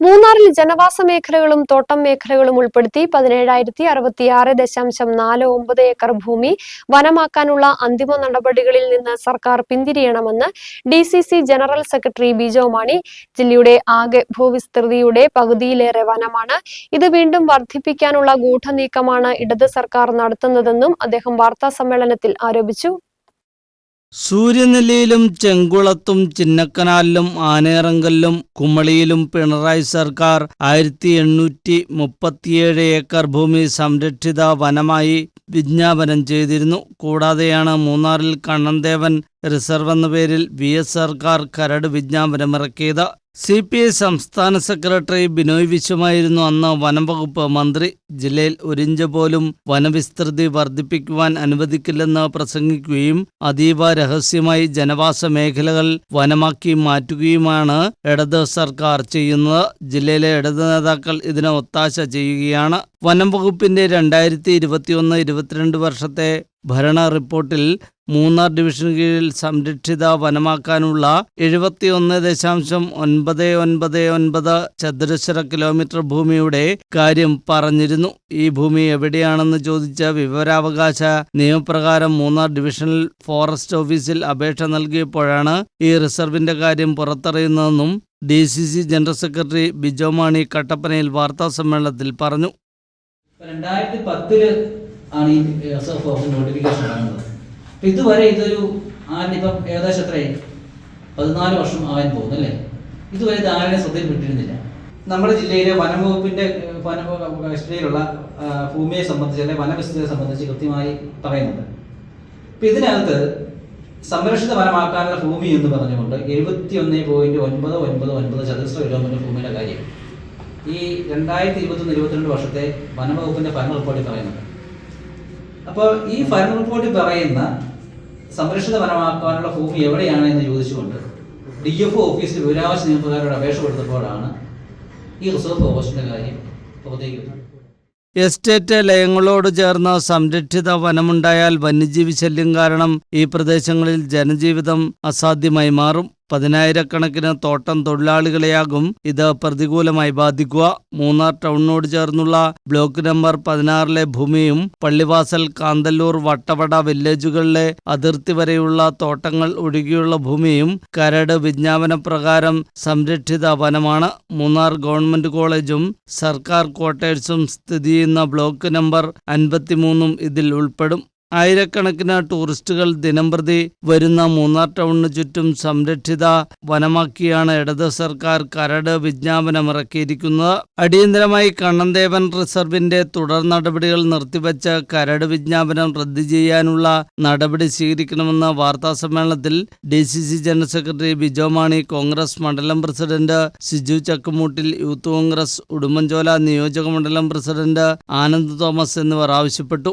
മൂന്നാറിൽ ജനവാസ മേഖലകളും തോട്ടം മേഖലകളും ഉൾപ്പെടുത്തി പതിനേഴായിരത്തി അറുപത്തിയാറ് ദശാംശം നാല് ഒമ്പത് ഏക്കർ ഭൂമി വനമാക്കാനുള്ള അന്തിമ നടപടികളിൽ നിന്ന് സർക്കാർ പിന്തിരിയണമെന്ന് D C C general secretary Bijo Mani. ജില്ലയുടെ ആകെ ഭൂവിസ്തൃതിയുടെ പകുതിയിലേറെ വനമാണ്. ഇത് വീണ്ടും വർദ്ധിപ്പിക്കാനുള്ള ഗൂഢനീക്കമാണ് ഇടത് സർക്കാർ നടത്തുന്നതെന്നും അദ്ദേഹം വാർത്താ സമ്മേളനത്തിൽ ആരോപിച്ചു. സൂര്യനെല്ലിയിലും ചെങ്കുളത്തും ചിന്നക്കനാലിലും ആനേറങ്കലിലും കുമളിയിലും പിണറായി സർക്കാർ ആയിരത്തി എണ്ണൂറ്റി മുപ്പത്തിയേഴ് ഏക്കർ ഭൂമി സംരക്ഷിത വനമായി വിജ്ഞാപനം ചെയ്തിരുന്നു. കൂടാതെയാണ് മൂന്നാറിൽ കണ്ണന്തേവൻ റിസർവ് എന്ന പേരിൽ വി എസ് സർക്കാർ കരട് വിജ്ഞാപനമിറക്കിയത്. സി പി ഐ സംസ്ഥാന സെക്രട്ടറി ബിനോയ് വിശ്വമായിരുന്നു അന്ന് വനംവകുപ്പ് മന്ത്രി. ജില്ലയിൽ ഒരിഞ്ച് പോലും വനവിസ്തൃതി വർദ്ധിപ്പിക്കുവാൻ അനുവദിക്കില്ലെന്ന് പ്രസംഗിക്കുകയും അതീവ രഹസ്യമായി ജനവാസ മേഖലകൾ വനമാക്കി മാറ്റുകയുമാണ് ഇടത് സർക്കാർ ചെയ്യുന്നത്. ജില്ലയിലെ ഇടത് നേതാക്കൾ ഇതിന് ഒത്താശ ചെയ്യുകയാണ്. വനം വകുപ്പിന്റെ രണ്ടായിരത്തി ഇരുപത്തിയൊന്ന് ഇരുപത്തിരണ്ട് വർഷത്തെ ഭരണ റിപ്പോർട്ടിൽ മൂന്നാർ ഡിവിഷന് കീഴിൽ സംരക്ഷിത വനമാക്കാനുള്ള എഴുപത്തിയൊന്ന് ദശാംശം ഒൻപത് ഒൻപത് ഒൻപത് ചതുരശ്ര കിലോമീറ്റർ ഭൂമിയുടെ കാര്യം പറഞ്ഞിരുന്നു. ഈ ഭൂമി എവിടെയാണെന്ന് ചോദിച്ച വിവരാവകാശ നിയമപ്രകാരം മൂന്നാർ ഡിവിഷണൽ ഫോറസ്റ്റ് ഓഫീസിൽ അപേക്ഷ നൽകിയപ്പോഴാണ് ഈ റിസർവിന്റെ കാര്യം പുറത്തറിയുന്നതെന്നും D C C general secretary Bijo Mani കട്ടപ്പനയിൽ വാർത്താ സമ്മേളനത്തിൽ പറഞ്ഞു രണ്ടായിരത്തി പത്തിൽ ആണ് ഈ റിസർവ് ഫോർസ് നോട്ടിഫിക്കേഷൻ ഇറങ്ങുന്നത് അപ്പം ഇതുവരെ ഇതൊരു ആരുടെ ഇപ്പം ഏകദേശം എത്രയായി? പതിനാല് വർഷം ആവാൻ പോകുന്നു അല്ലേ? ഇതുവരെ ഇത് ആരുടെ ശ്രദ്ധയിൽ വിട്ടിരുന്നില്ല നമ്മുടെ ജില്ലയിലെ വനംവകുപ്പിന്റെ വന കസ്റ്റഡിയിലുള്ള ഭൂമിയെ സംബന്ധിച്ച് അല്ലെങ്കിൽ വനവിസ്തൃതിയെ സംബന്ധിച്ച് കൃത്യമായി പറയുന്നുണ്ട്. അപ്പം ഇതിനകത്ത് സംരക്ഷിത വനമാക്കാനുള്ള ഭൂമി എന്ന് പറഞ്ഞുകൊണ്ട് എഴുപത്തി ഒന്ന് പോയിന്റ് ഒൻപത് ഒൻപത് ഒൻപത് ചതുരശ്ര കിലോമീറ്റർ ഭൂമിയുടെ കാര്യം ഈ രണ്ടായിരത്തി ഇരുപത്തൊന്ന് ഇരുപത്തിരണ്ട് വർഷത്തെ വനംവകുപ്പിന്റെ ഭരണ റിപ്പോർട്ടിൽ പറയുന്നുണ്ട്. അപ്പോൾ ഈ ഫൈനൽ റിപ്പോർട്ടിൽ പറയുന്ന സംരക്ഷിത വനമാക്കാനുള്ള ഭൂമി എവിടെയാണ് എന്ന് ചോദിച്ചുകൊണ്ട് ഡി എഫ് ഓഫീസിൽ വിവരാവകാശ നിയമപ്രകാരം ഒരു അപേക്ഷ കൊടുത്തപ്പോഴാണ് ഈ റിസർവ് ഫോറസ്റ്റിന്റെ കാര്യം പുറത്തേക്ക് എസ്റ്റേറ്റ് ലയങ്ങളോട് ചേർന്ന സംരക്ഷിത വനമുണ്ടായാൽ വന്യജീവി ശല്യം കാരണം ഈ പ്രദേശങ്ങളിൽ ജനജീവിതം അസാധ്യമായി മാറും. പതിനായിരക്കണക്കിന് തോട്ടം തൊഴിലാളികളെയാകും ഇത് പ്രതികൂലമായി ബാധിക്കുക. മൂന്നാർ ടൗണിനോട് ചേർന്നുള്ള ബ്ലോക്ക് നമ്പർ പതിനാറിലെ ഭൂമിയും പള്ളിവാസൽ കാന്തല്ലൂർ വട്ടവട വില്ലേജുകളിലെ അതിർത്തി വരെയുള്ള തോട്ടങ്ങൾ ഒഴുകിയുള്ള ഭൂമിയും കരട് വിജ്ഞാപന പ്രകാരം സംരക്ഷിത വനമാണ്. മൂന്നാർ ഗവൺമെന്റ് കോളേജും സർക്കാർ ക്വാർട്ടേഴ്സും സ്ഥിതി ചെയ്യുന്ന ബ്ലോക്ക് നമ്പർ അൻപത്തിമൂന്നും ഇതിൽ ഉൾപ്പെടും. ആയിരക്കണക്കിന് ടൂറിസ്റ്റുകൾ ദിനംപ്രതി വരുന്ന മൂന്നാർ ടൗണിന് ചുറ്റും സംരക്ഷിത വനമാക്കിയാണ് ഇടത് സർക്കാർ കരട് വിജ്ഞാപനമിറക്കിയിരിക്കുന്നത്. അടിയന്തരമായി കണ്ണന്തേവൻ റിസർവിന്റെ തുടർ നടപടികൾ നിർത്തിവച്ച് കരട് വിജ്ഞാപനം റദ്ദു ചെയ്യാനുള്ള നടപടി സ്വീകരിക്കണമെന്ന് വാർത്താ സമ്മേളനത്തിൽ D C C general secretary Bijo Mani Congress മണ്ഡലം പ്രസിഡന്റ് സിജു ചക്കുമൂട്ടിൽ യൂത്ത് കോൺഗ്രസ് ഉടുമ്പൻചോല നിയോജക മണ്ഡലം പ്രസിഡന്റ് ആനന്ദ് തോമസ് എന്നിവർ ആവശ്യപ്പെട്ടു.